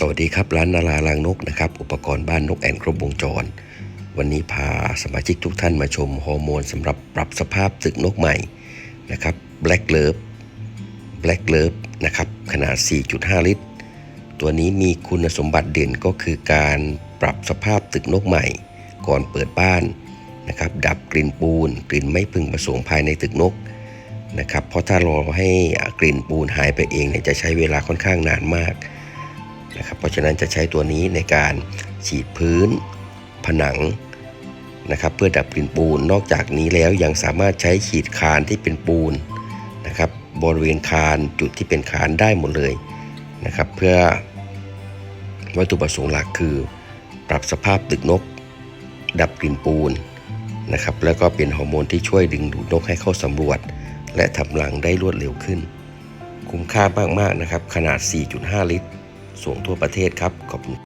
สวัสดีครับร้านนาราลางนกนะครับอุปกรณ์บ้านนกแอนครบวงจร วันนี้พาสมาชิกทุกท่านมาชมฮอร์โมนสำหรับปรับสภาพตึกนกใหม่นะครับ Black Love Black Love นะครับขนาด 4.5 ลิตร ตัวนี้มีคุณสมบัติเด่นก็คือการปรับสภาพตึกนกใหม่ ก่อนเปิดบ้านนะครับดับกลิ่นปูน กลิ่นไม่พึงประสงค์ภายในตึกนกนะครับเพราะถ้ารอให้กลิ่นปูนหายไปเองเนี่ยจะใช้เวลาค่อนข้างนานมาก นะครับเพราะฉะนั้นจะใช้ตัวนี้ในการฉีดพื้นผนังนะครับเพื่อดับกลิ่นปูนนอกจากนี้แล้วยังสามารถใช้ฉีดคานที่เป็นปูนนะครับบริเวณคานจุดที่เป็นคานได้หมดเลยนะครับเพื่อวัตถุประสงค์หลักคือ ปรับสภาพตึกนก ดับกลิ่นปูนนะครับแล้วก็เป็นฮอร์โมนที่ช่วยดึงดูดนกให้เข้าสำรวจ และทำรังได้รวดเร็วขึ้น คุ้มค่ามากๆนะครับขนาด 4.5 ลิตร ส่งทั่วประเทศครับ ขอบคุณ